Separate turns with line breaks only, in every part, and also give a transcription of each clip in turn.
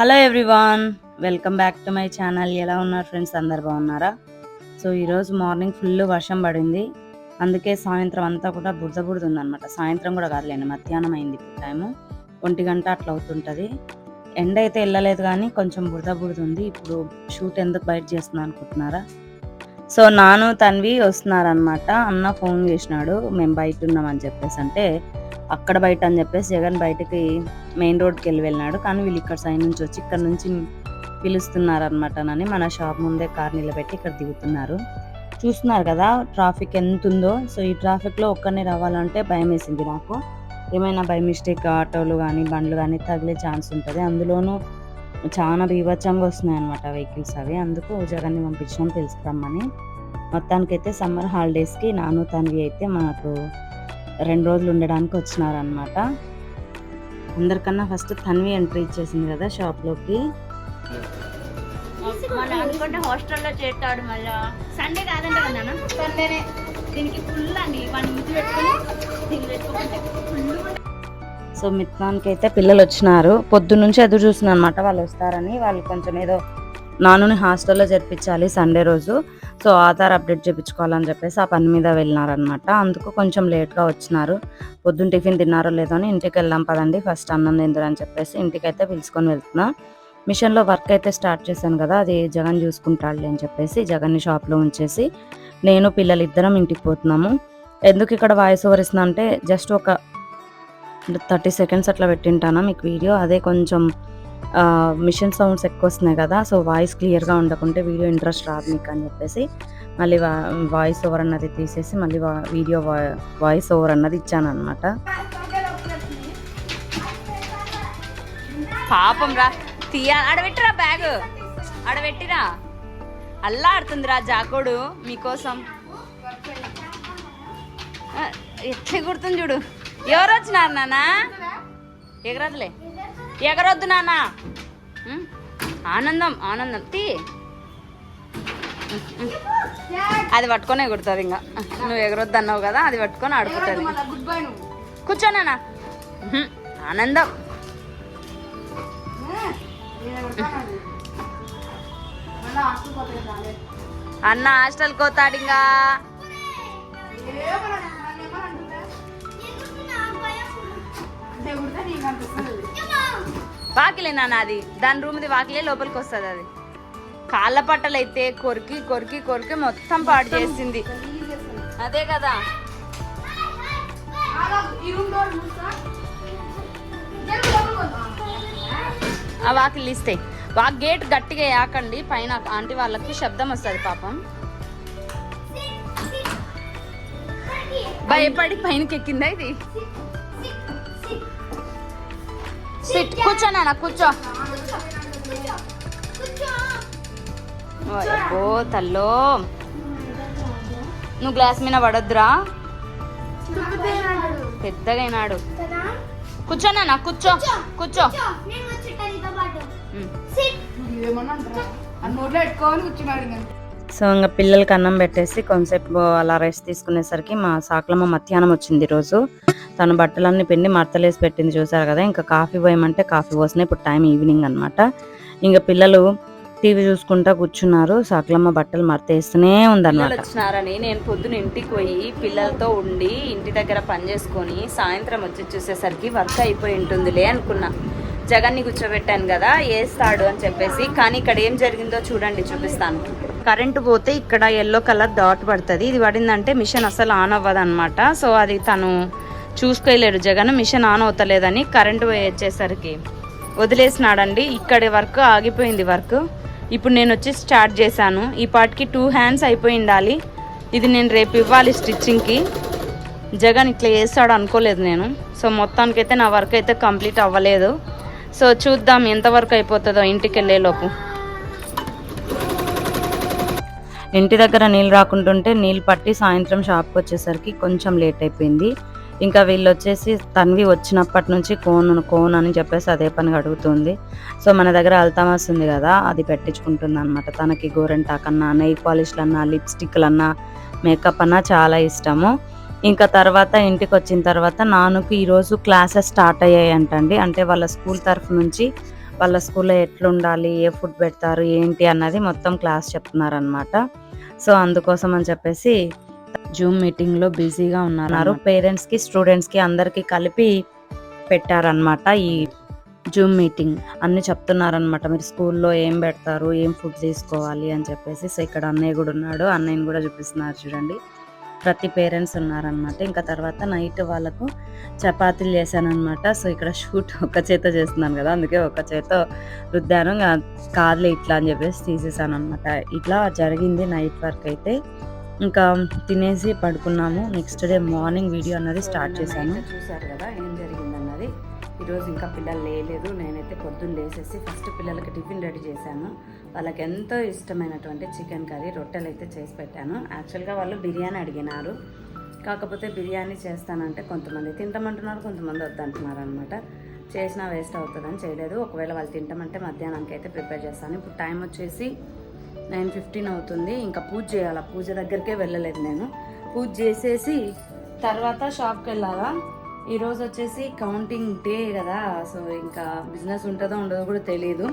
Hello everyone welcome back to my channel. ఎలా ఉన్నారు friends? అందరు బాగున్నారా? సో ఈరోజు మార్నింగ్ ఫుల్ వర్షం పడింది. అందుకే సాయంత్రం అంతా కూడా బురద బురద ఉందన్నమాట సాయంత్రం కూడా కాదులేండి మధ్యాహ్నం అయింది ఇప్పుడు టైము. ఒంటి గంట అట్లా అవుతుంటుంది. ఎండ అయితే వెళ్ళలేదు కానీ కొంచెం బురద బురద ఉంది ఇప్పుడు షూట్ ఎందుకు బయట చేస్తున్నా అనుకుంటున్నారా? సో నాను తన్వి వస్తున్నారనమాట అన్న ఫోన్ చేసినాడు. మేము బయట ఉన్నామని చెప్పేసి అంటే అక్కడ బయట అని చెప్పేసి జగన్ బయటకి మెయిన్ రోడ్కి వెళ్ళి వెళ్ళినాడు. కానీ వీళ్ళు ఇక్కడ సైడ్ నుంచి వచ్చి ఇక్కడ నుంచి పిలుస్తున్నారు అనమాట మన షాప్ ముందే కార్ నిలబెట్టి ఇక్కడ దిగుతున్నారు. చూస్తున్నారు కదా ట్రాఫిక్ ఎంత ఉందో సో ఈ ట్రాఫిక్లో ఒక్కరిని రావాలంటే భయం వేసింది నాకు. ఏమైనా బై మిస్టేక్ ఆటోలు కానీ బండ్లు కానీ తగిలే ఛాన్స్ ఉంటుంది. అందులోనూ చాలా బీభత్సంగా వస్తున్నాయి అనమాట వెహికల్స్ అవి. అందుకు జగన్ని పంపించడం తెలుసుకురమ్మని మొత్తానికైతే సమ్మర్ హాలిడేస్కి నాను తనవి అయితే మాకు రెండు రోజులు ఉండడానికి వచ్చినారనమాట అందరికన్నా ఫస్ట్ తన్వి ఎంట్రీ ఇచ్చేసింది కదా షాప్లోకి.
మన అనుకుంటే హాస్టల్లో చేస్తాడు మళ్ళా. సండే కాదంట కదా సండేనే దీనికి ఫుల్ అండి. పెట్టుకొని దీన్ని పెట్టుకుంటే ఫుల్
సో మిత్నానికి అయితే పిల్లలు వచ్చినారు. పొద్దున్న నుంచి ఎదురు చూస్తున్నాను అనమాట వాళ్ళు వస్తారని. వాళ్ళు కొంచెం ఏదో నానుని హాస్టల్లో జరిపించాలి సండే రోజు. సో ఆధార్ అప్డేట్ చేయించుకోవాలని చెప్పేసి ఆ పని మీద వెళ్ళినారనమాట అందుకు కొంచెం లేట్గా వచ్చినారు. పొద్దున్న టిఫిన్ తిన్నారో లేదో అని ఇంటికి వెళ్దాం పదండి ఫస్ట్ అన్నం తిందరు అని చెప్పేసి ఇంటికి అయితే పిలుచుకొని వెళ్తున్నా. మిషన్లో వర్క్ అయితే స్టార్ట్ చేశాను కదా అది జగన్ చూసుకుంటాడులే అని చెప్పేసి జగన్ని షాప్లో ఉంచేసి నేను పిల్లలు ఇద్దరం ఇంటికి పోతున్నాము. ఎందుకు ఇక్కడ వాయిస్ ఓవర్ ఇస్తున్నా అంటే జస్ట్ ఒక థర్టీ సెకండ్స్ అట్లా పెట్టింటాను మీకు వీడియో? అదే కొంచెం మిషన్ సౌండ్స్ ఎక్కువ వస్తున్నాయి కదా సో వాయిస్ క్లియర్గా ఉండకుంటే వీడియో ఇంట్రెస్ట్ రాదు మీకు అని చెప్పేసి మళ్ళీ వాయిస్ ఓవర్ అన్నది తీసేసి మళ్ళీ వా- వీడియో వాయిస్ ఓవర్ అన్నది ఇచ్చానమాట
పాపం రా తీయ ఆడబెట్టిరా బ్యాగ్? ఆడబెట్టిరా అల్లా ఆడుతుందిరా జాకోడు మీకోసం. ఎట్లా గుర్తుంది చూడు? ఎవరు వచ్చినారు నానా ఎగరదులే. ఎగరొద్దు నాన్న? ఆనందం ఆనందం. తీ. అది పట్టుకొని ఎగురుతుంది ఇంకా నువ్వు ఎగరొద్దు అన్నావు కదా అది పట్టుకొని ఆడుకుంటుంది. కూర్చో నాన్న. ఉహుం. ఆనందం. అన్న హాస్టల్ కోతాడు వాకిలే నాన్న అది. దాని రూమ్ది వాకిలే లోపలికి వస్తుంది అది. కాళ్ళ పట్టలు అయితే కొరికి కొరికి కొరికి మొత్తం పాడు చేసింది. అదే కదా. ఆ వాకిలు ఇస్తాయి వా గేట్ గట్టిగా వేయకండి పైన ఆంటీ వాళ్ళకి శబ్దం వస్తుంది పాపం. భయపడి పైనకి ఎక్కిందా ఇది? సిట్ కూర్చో నాన్న కూర్చో. ఓ తల్లో. నువ్వు గ్లాస్ మీద పడొద్దురా. పెద్దగా అయినాడు కూర్చో నాన్న కూర్చో కూర్చో.
సో ఇంకా పిల్లలకి అన్నం పెట్టేసి కొంతసేపు అలా రెస్ట్ తీసుకునేసరికి మా సాకులమ్మ మధ్యాహ్నం వచ్చింది ఈరోజు. తన బట్టలన్నీ పిండి మడతలేసి పెట్టింది చూసారు కదా ఇంకా కాఫీ పోయమంటే కాఫీ పోసినాయి ఇప్పుడు టైం ఈవినింగ్ అనమాట ఇంకా పిల్లలు టీవీ చూసుకుంటా కూర్చున్నారు సాకులమ్మ బట్టలు మడతేస్తూనే ఉందన్నమాట.
వచ్చినారని నేను పొద్దున ఇంటికి పోయి పిల్లలతో ఉండి ఇంటి దగ్గర పని చేసుకొని సాయంత్రం వచ్చి చూసేసరికి వర్క్ అయిపోయి ఉంటుందిలే అనుకున్నా. జగన్ని కూర్చోబెట్టాను కదా వేస్తాడు అని చెప్పేసి కానీ ఇక్కడ ఏం జరిగిందో చూడండి చూపిస్తాను. కరెంటు పోతే ఇక్కడ ఎల్లో కలర్ డాట్ పడుతుంది. ఇది పడిందంటే మిషన్ అసలు ఆన్ అవ్వదు అనమాట సో అది తను చూసుకోలేడు జగన్ మిషన్ ఆన్ అవుతలేదని కరెంటు వచ్చేసరికి వదిలేసినాడండి ఇక్కడి వర్క్ ఆగిపోయింది వర్క్. ఇప్పుడు నేను వచ్చి స్టార్ట్ చేశాను. ఈ పాటికి టూ హ్యాండ్స్ అయిపోయి ఉండాలి ఇది నేను రేపు ఇవ్వాలి స్టిచ్చింగ్కి. జగన్ ఇట్లా చేస్తాడు అనుకోలేదు నేను. సో మొత్తానికైతే నా వర్క్ అయితే కంప్లీట్ అవ్వలేదు. సో చూద్దాం ఎంతవరకు అయిపోతుందో ఇంటికి వెళ్ళేలోపు.
ఇంటి దగ్గర నీళ్ళు రాకుంటుంటే నీళ్ళు పట్టి సాయంత్రం షాప్కి వచ్చేసరికి కొంచెం లేట్ అయిపోయింది. ఇంకా వీళ్ళు వచ్చేసి తన్వి వచ్చినప్పటి నుంచి కోన్ కోన్ అని చెప్పేసి అదే పనిగా అడుగుతుంది. సో మన దగ్గర అల్తామాస్ ఉంది కదా అది పెట్టించుకుంటుంది అనమాట తనకి గోరెంటాకన్నా నెయిల్ పాలిష్లు అన్నా లిప్స్టిక్లు అన్నా మేకప్ అన్నా చాలా ఇష్టము. ఇంకా తర్వాత ఇంటికి వచ్చిన తర్వాత నాన్నకు ఈరోజు క్లాసెస్ స్టార్ట్ అయ్యాయి అంటండి అంటే వాళ్ళ స్కూల్ తరఫు నుంచి వాళ్ళ స్కూల్లో ఎట్లుండాలి ఏ ఫుడ్ పెడతారు ఏంటి అన్నది మొత్తం క్లాస్ చెప్తున్నారనమాట సో అందుకోసం అని చెప్పేసి జూమ్ మీటింగ్లో బిజీగా ఉన్నారు. పేరెంట్స్కి స్టూడెంట్స్కి అందరికీ కలిపి పెట్టారనమాట ఈ జూమ్ మీటింగ్. అన్ని చెప్తున్నారనమాట మీరు స్కూల్లో ఏం పెడతారు ఏం ఫుడ్ తీసుకోవాలి అని చెప్పేసి. సో ఇక్కడ అన్నయ్య కూడా ఉన్నాడు. అన్నయ్యని కూడా చూపిస్తున్నారు చూడండి. ప్రతి పేరెంట్స్ ఉన్నారనమాట ఇంకా తర్వాత నైట్ వాళ్ళకు చపాతీలు చేశానమాట సో ఇక్కడ షూట్ ఒక చేత చేస్తున్నాను కదా. అందుకే ఒక చేత రుద్దాను. కాదులే ఇట్లా అని చెప్పేసి తీసేసాను అనమాట ఇట్లా జరిగింది నైట్ వర్క్ అయితే. ఇంకా తినేసి పడుకున్నాము. నెక్స్ట్ డే మార్నింగ్ వీడియో అన్నది స్టార్ట్ చేశాను.
చూసారు కదా ఏం జరిగింది అన్నది ఈరోజు ఇంకా పిల్లలు లేలేదు. నేనైతే పొద్దున్న లేసేసి ఫస్ట్ పిల్లలకి టిఫిన్ రెడీ చేశాను. వాళ్ళకి ఎంతో ఇష్టమైనటువంటి చికెన్ కర్రీ రొట్టెలు అయితే చేసి పెట్టాను. యాక్చువల్గా వాళ్ళు బిర్యానీ అడిగినారు. కాకపోతే బిర్యానీ చేస్తానంటే కొంతమంది తింటామంటున్నారు కొంతమంది వద్దంటున్నారు అనమాట చేసినా వేస్ట్ అవుతుందని చేయలేదు. ఒకవేళ వాళ్ళు తింటామంటే మధ్యాహ్నానికి అయితే ప్రిపేర్ చేస్తాను. ఇప్పుడు టైం వచ్చేసి నైన్ ఫిఫ్టీన్ అవుతుంది. ఇంకా పూజ చేయాలి? పూజ దగ్గరికే వెళ్ళలేదు నేను. పూజ చేసేసి తర్వాత షాప్కి వెళ్ళాలా? ఈరోజు వచ్చేసి కౌంటింగ్ డే కదా సో ఇంకా బిజినెస్ ఉంటుందో ఉండదో కూడా తెలియదు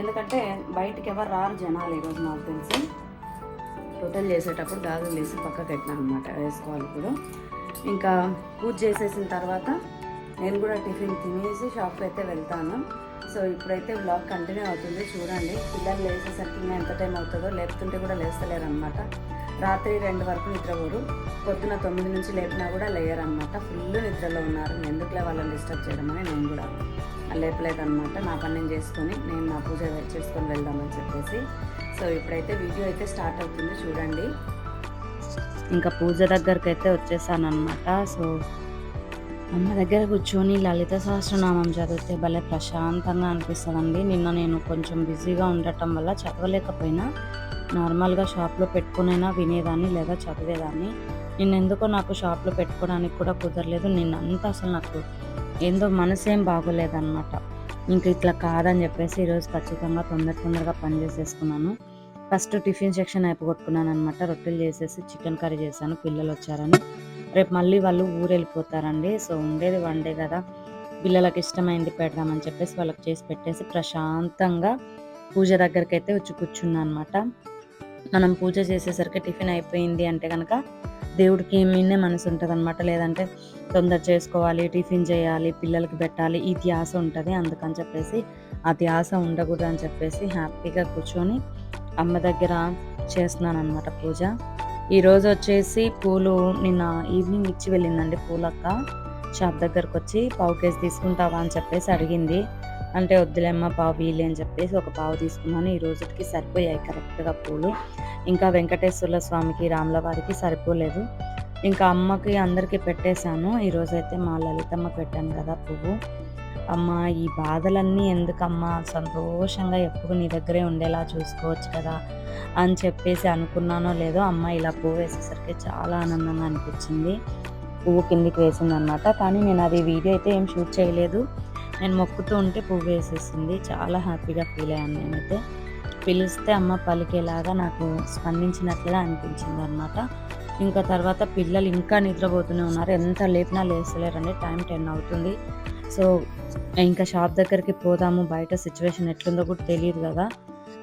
ఎందుకంటే బయటికి ఎవరు రారు జనాలు ఈరోజు నాకు తెలిసి. టోటల్ చేసేటప్పుడు గాజులు వేసి పక్కకు పెట్టినా అనమాట వేసుకోవాలి ఇప్పుడు. ఇంకా పూజ చేసేసిన తర్వాత నేను కూడా టిఫిన్ తినేసి షాప్కి అయితే వెళ్తాను. సో ఇప్పుడైతే బ్లాగ్ కంటిన్యూ అవుతుంది. చూడండి పిల్లలు లేచేసరికి ఎంత టైం అవుతుందో లేపుతుంటే కూడా లేస్తలేరనమాట రాత్రి రెండు వరకు నిద్రపోరు. పొద్దున తొమ్మిది నుంచి లేపినా కూడా లేయరనమాట ఫుల్ నిద్రలో ఉన్నారు. ఎందుకులే వాళ్ళని డిస్టర్బ్ చేయడం అని నేను కూడా లేపలేదన్నమాట. నా పని నేను చేసుకొని నేను నా పూజ చేసుకొని వెళ్దామని చెప్పేసి. సో ఇప్పుడైతే వీడియో అయితే స్టార్ట్ అవుతుంది. చూడండి.
ఇంకా పూజ దగ్గరికి అయితే వచ్చేసాను అనమాట సో అమ్మ దగ్గర కూర్చొని లలిత సహస్రనామం చదివితే భలే ప్రశాంతంగా అనిపిస్తుందండి. నిన్న నేను కొంచెం బిజీగా ఉండటం వల్ల చదవలేకపోయినా నార్మల్గా షాప్లో పెట్టుకునైనా వినేదాన్ని లేదా చదివేదాన్ని. నిన్నెందుకో నాకు షాప్లో పెట్టుకోవడానికి కూడా కుదరలేదు. నిన్నంతా అసలు నాకు ఏందో మనసేం బాగోలేదన్నమాట. ఇంక ఇట్లా కాదని చెప్పేసి ఈరోజు ఖచ్చితంగా తొందర తొందరగా పని చేసేసుకున్నాను. ఫస్ట్ టిఫిన్ సెక్షన్ అయిపోగొట్టుకున్నాను అనమాట రొట్టెలు చేసేసి చికెన్ కర్రీ చేశాను. పిల్లలు వచ్చారని. రేపు మళ్ళీ వాళ్ళు ఊరు వెళ్ళిపోతారండి సో ఉండేది వన్ డే కదా. పిల్లలకి ఇష్టమైంది పెడదామని చెప్పేసి వాళ్ళకి చేసి పెట్టేసి ప్రశాంతంగా పూజ దగ్గరికి అయితే వచ్చి కూర్చున్నాను అనమాట మనం పూజ చేసేసరికి టిఫిన్ అయిపోయింది అంటే కనుక దేవుడికి మీనే మనసు ఉంటుంది అనమాట లేదంటే తొందర చేసుకోవాలి టిఫిన్ చేయాలి పిల్లలకి పెట్టాలి ఈ ధ్యాస ఉంటుంది. అందుకని చెప్పేసి ఆ ధ్యాస ఉండకూడదు అని చెప్పేసి హ్యాపీగా కూర్చొని అమ్మ దగ్గర చేస్తున్నాను అనమాట పూజ. ఈరోజు వచ్చేసి పూలు నిన్న ఈవినింగ్ ఇచ్చి వెళ్ళిందండి పూలక్క. షాప్ దగ్గరకు వచ్చి పావు కేజీ తీసుకుంటావా అని చెప్పేసి అడిగింది. అంటే వద్దులేమ్మ పావు వీలే అని చెప్పేసి ఒక పావు తీసుకున్నాను. ఈ రోజుకి సరిపోయాయి కరెక్ట్గా పూలు. ఇంకా వెంకటేశ్వర స్వామికి రాముల వారికి సరిపోలేదు. ఇంకా అమ్మకి అందరికీ పెట్టేశాను. ఈరోజైతే మా లలితమ్మ పెట్టాను కదా పువ్వు. అమ్మ ఈ బాధలన్నీ ఎందుకమ్మా? సంతోషంగా ఎప్పుడు నీ దగ్గరే ఉండేలా చూసుకోవచ్చు కదా. అని చెప్పేసి అనుకున్నానో లేదో అమ్మ ఇలా పువ్వు వేసేసరికి చాలా ఆనందంగా అనిపించింది. పువ్వు కిందికి వేసిందనమాట. కానీ నేను అది వీడియో అయితే ఏం షూట్ చేయలేదు. నేను మొక్కుతూ ఉంటే పువ్వు వేసేసింది. చాలా హ్యాపీగా ఫీల్ అయ్యాను నేనైతే. పిలిస్తే అమ్మ పలికేలాగా నాకు స్పందించినట్లుగా అనిపించింది అనమాట ఇంకా తర్వాత పిల్లలు ఇంకా నిద్రపోతూనే ఉన్నారు. ఎంత లేపినా లేస్తలేరండి. టైం టెన్ అవుతుంది. సో ఇంకా షాప్ దగ్గరికి పోదాము. బయట సిచ్యువేషన్ ఎట్లుందో కూడా తెలియదు కదా.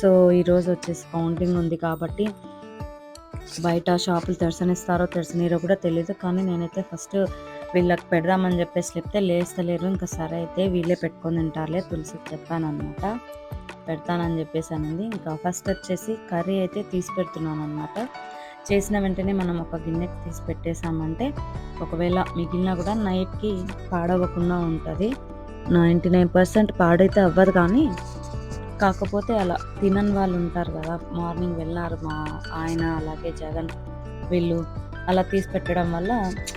సో ఈరోజు వచ్చేసి కౌంటింగ్ ఉంది కాబట్టి బయట షాపులు తెరసనిస్తారో తెరసనీరో కూడా తెలియదు కానీ నేనైతే ఫస్ట్ వీళ్ళకి పెడదామని చెప్పేసి చెప్తే లేస్తలేరు. ఇంకా సరే అయితే వీళ్ళే పెట్టుకొని తింటారులే తులసికి చెప్పాను అనమాట పెడతానని చెప్పేసి అనేది ఇంకా ఫస్ట్ వచ్చేసి కర్రీ అయితే తీసి పెడుతున్నాను అనమాట చేసిన వెంటనే మనం ఒక గిన్నెకి తీసి పెట్టేసామంటే ఒకవేళ మిగిలిన కూడా నైట్కి పాడవకుండా ఉంటుంది. నైంటీ నైన్ పర్సెంట్ పాడైతే అవ్వదు కానీ కాకపోతే అలా తినని వాళ్ళు ఉంటారు కదా మార్నింగ్ వెళ్ళారు మా ఆయన అలాగే జగన్ వీళ్ళు అలా తీసి పెట్టడం వల్ల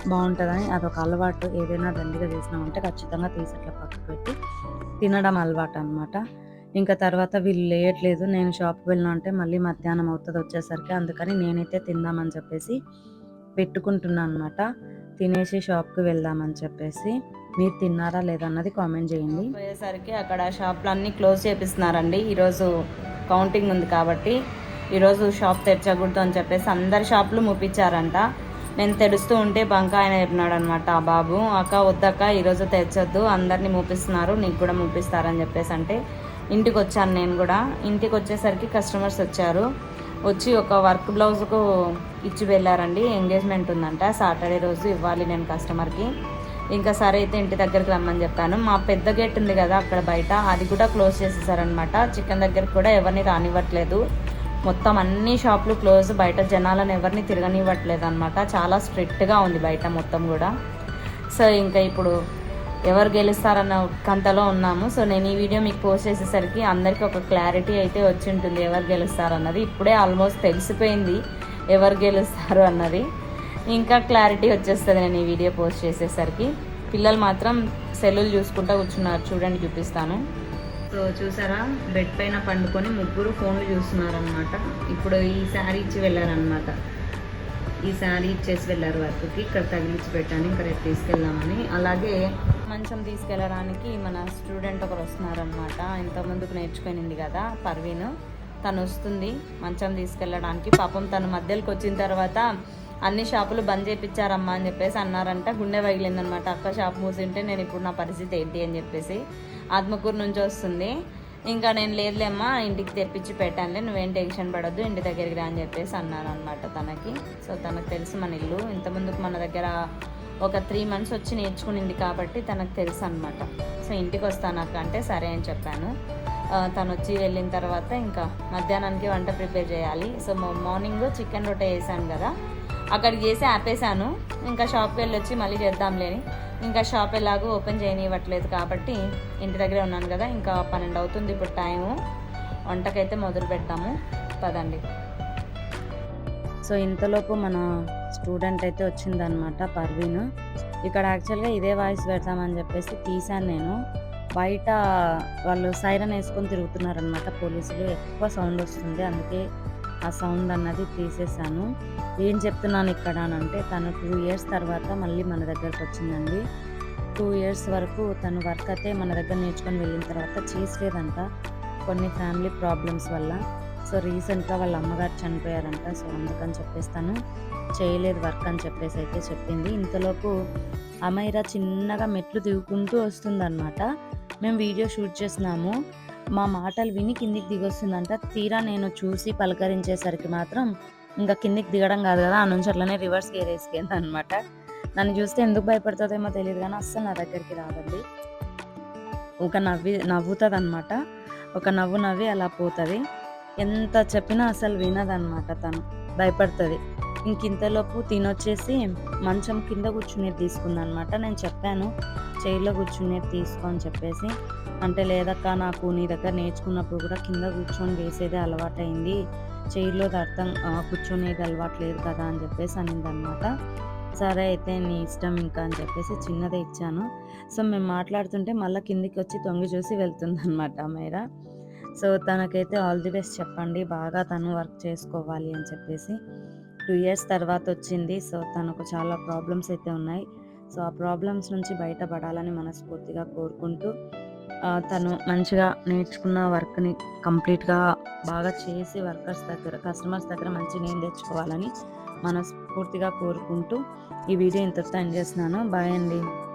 బాగుంటుందని అదొక అలవాటు ఏదైనా దండిగా చేసినామంటే ఖచ్చితంగా తీసి అట్లా పక్కకు పెట్టి తినడం అలవాటు అనమాట ఇంకా తర్వాత వీళ్ళు లేయట్లేదు నేను షాప్కి వెళ్ళినా అంటే మళ్ళీ మధ్యాహ్నం అవుతుంది వచ్చేసరికి అందుకని నేనైతే తిందామని చెప్పేసి పెట్టుకుంటున్నాను అనమాట తినేసి షాప్కి వెళ్దామని చెప్పేసి మీరు తిన్నారా లేదన్నది కామెంట్ చేయండి.
పోయేసరికి అక్కడ షాప్లు అన్నీ క్లోజ్ చేపిస్తున్నారండి. ఈరోజు కౌంటింగ్ ఉంది కాబట్టి ఈరోజు షాప్ తెరచకూడదు అని చెప్పేసి అందరి షాపులు మూపించారంట నేను తెరుస్తూ ఉంటే బంక ఆయన చెప్పినాడు అనమాట ఆ బాబు అక్క వద్దక్క ఈరోజు తెరచొద్దు అందరినీ మూపిస్తున్నారు నీకు కూడా మూపిస్తారని చెప్పేసి అంటే ఇంటికి వచ్చాను నేను కూడా. ఇంటికి వచ్చేసరికి కస్టమర్స్ వచ్చారు. వచ్చి ఒక వర్క్ బ్లౌజ్కు ఇచ్చి వెళ్ళారండి. ఎంగేజ్మెంట్ ఉందంట. సాటర్డే రోజు ఇవ్వాలి నేను కస్టమర్కి. ఇంకా సరే అయితే ఇంటి దగ్గరికి రమ్మని చెప్పాను. మా పెద్ద గేట్ ఉంది కదా అక్కడ బయట అది కూడా క్లోజ్ చేసేసారనమాట చికెన్ దగ్గరికి కూడా ఎవరిని రానివ్వట్లేదు. మొత్తం అన్ని షాపులు క్లోజ్ బయట జనాలను ఎవరిని తిరగనివ్వట్లేదు అనమాట చాలా స్ట్రిక్ట్గా ఉంది బయట మొత్తం కూడా. సో ఇంకా ఇప్పుడు ఎవరు గెలుస్తారన్న కంతలో ఉన్నాము. సో నేను ఈ వీడియో మీకు పోస్ట్ చేసేసరికి అందరికీ ఒక క్లారిటీ అయితే వచ్చి ఉంటుంది ఎవరు గెలుస్తారన్నది. ఇప్పుడే ఆల్మోస్ట్ తెలిసిపోయింది ఎవరు గెలుస్తారు అన్నది. ఇంకా క్లారిటీ వచ్చేస్తుంది నేను ఈ వీడియో పోస్ట్ చేసేసరికి. పిల్లలు మాత్రం సెల్లులు చూసుకుంటూ కూర్చున్నారు. చూడండి చూపిస్తాను. సో చూసారా? బెడ్ పైన పండుకొని ముగ్గురు ఫోన్లు చూస్తున్నారనమాట ఇప్పుడు ఈ శారీ ఇచ్చి వెళ్ళారనమాట ఈ శారీ ఇచ్చేసి వెళ్ళారు వర్క్కి ఇక్కడ తగిలించి పెట్టాను ఇంకా రేపు తీసుకెళ్దామని. అలాగే మంచం తీసుకెళ్ళడానికి మన స్టూడెంట్ ఒకరు వస్తున్నారనమాట ఇంత ముందుకు నేర్చుకునింది కదా పర్వీన్. తను వస్తుంది మంచం తీసుకెళ్ళడానికి. పాపం తను మధ్యలోకి వచ్చిన తర్వాత అన్ని షాపులు బంద్ చేయించారమ్మా అని చెప్పేసి అన్నారంట. గుండె పగిలిందనమాట అక్క షాప్ మూసింటే నేను ఇప్పుడు నా పరిస్థితి ఏంటి అని చెప్పేసి ఆత్మకూరు నుంచి వస్తుంది. ఇంకా నేను లేదులేమ్మా ఇంటికి తెప్పించి పెట్టానులే నువ్వేం టెన్షన్ పడొద్దు ఇంటి దగ్గరికి రా అని చెప్పేసి అన్నారు అనమాట తనకి. సో తనకు తెలుసు మన ఇల్లు. ఇంతకుముందుకు మన దగ్గర ఒక త్రీ మంత్స్ వచ్చి నేర్చుకునింది కాబట్టి తనకు తెలుసు అనమాట సో ఇంటికి వస్తాను అక్క అంటే సరే అని చెప్పాను. తను వచ్చి వెళ్ళిన తర్వాత ఇంకా మధ్యాహ్నానికి వంట ప్రిపేర్ చేయాలి. సో మార్నింగ్ చికెన్ రొట్టె వేసాను కదా. అక్కడ చేసి ఆపేసాను ఇంకా షాప్కి వెళ్ళి వచ్చి మళ్ళీ చేద్దాంలేని ఇంకా షాప్ ఎలాగో ఓపెన్ చేయనివ్వట్లేదు కాబట్టి ఇంటి దగ్గరే ఉన్నాను కదా ఇంకా పన్నెండు అవుతుంది ఇప్పుడు టైము వంటకైతే మొదలు పెడతాము. పదండి.
సో ఇంతలోపు మన స్టూడెంట్ అయితే వచ్చిందనమాట పర్వీన్. ఇక్కడ యాక్చువల్గా ఇదే వాయిస్ పెడతామని చెప్పేసి తీశాను నేను. బయట వాళ్ళు సైరన్ వేసుకొని తిరుగుతున్నారనమాట పోలీసులు. ఎక్కువ సౌండ్ వస్తుంది అందుకే ఆ సౌండ్ అన్నది తీసేసాను ఏం చెప్తున్నాను ఇక్కడ అని అంటే తను టూ ఇయర్స్ తర్వాత మళ్ళీ మన దగ్గరకు వచ్చిందండి. టూ ఇయర్స్ వరకు తను వర్క్ అయితే మన దగ్గర నేర్చుకొని వెళ్ళిన తర్వాత చేసలేదంట కొన్ని ఫ్యామిలీ ప్రాబ్లమ్స్ వల్ల. సో రీసెంట్గా వాళ్ళ అమ్మగారు చనిపోయారంట. సో అందుకని చెప్పేస్తాను. చేయలేదు వర్క్ అని చెప్పేసి అయితే చెప్పింది. ఇంతలోపు అమైరా చిన్నగా మెట్లు దిగుకుంటూ వస్తుందన్నమాట. మేము వీడియో షూట్ చేసినాము. మా మాటలు విని కిందికి దిగొస్తుందంట. తీరా నేను చూసి పలకరించేసరికి మాత్రం ఇంకా కిందికి దిగడం కాదు కదా ఆ నుంచి అట్లనే రివర్స్ గేర్ వేసుకుంది అనమాట నన్ను చూస్తే ఎందుకు భయపడుతుందేమో తెలియదు కానీ అస్సలు నా దగ్గరికి రాదండి. ఒక నవ్వి నవ్వుతుంది అనమాట ఒక నవ్వు నవ్వి అలా పోతుంది. ఎంత చెప్పినా అసలు వినదనమాట తను. భయపడుతుంది. ఇంక ఇంతలోపు తినొచ్చేసి మంచం కింద కూర్చునేది తీసుకుందనమాట నేను చెప్పాను చైర్లో కూర్చునేది తీసుకో అని చెప్పేసి. అంటే లేదక్క నాకు నీ దగ్గర నేర్చుకున్నప్పుడు కూడా కింద కూర్చొని వేసేదే అలవాటైంది. చైర్లో అర్థం కూర్చొనేది కూర్చునేది అలవాటు లేదు కదా అని చెప్పేసి అనిందనమాట. సరే అయితే నీ ఇష్టం ఇంకా అని చెప్పేసి చిన్నదే ఇచ్చాను. సో మేము మాట్లాడుతుంటే మళ్ళీ కిందికి వచ్చి తొంగి చూసి వెళ్తుందనమాట మేరా. సో తనకైతే ఆల్ ది బెస్ట్ చెప్పండి బాగా తను వర్క్ చేసుకోవాలి అని చెప్పేసి. టూ ఇయర్స్ తర్వాత వచ్చింది సో తనకు చాలా ప్రాబ్లమ్స్ అయితే ఉన్నాయి. సో ఆ ప్రాబ్లమ్స్ నుంచి బయటపడాలని మనస్ఫూర్తిగా కోరుకుంటూ తను మంచిగా నేర్చుకున్న వర్క్ని కంప్లీట్గా బాగా చేసి వర్కర్స్ దగ్గర కస్టమర్స్ దగ్గర మంచి నేమ్ తెచ్చుకోవాలని మనస్ఫూర్తిగా కోరుకుంటూ ఈ వీడియో ఇంతటితో ఎండ్ చేస్తున్నాను. బాయ్ అండి.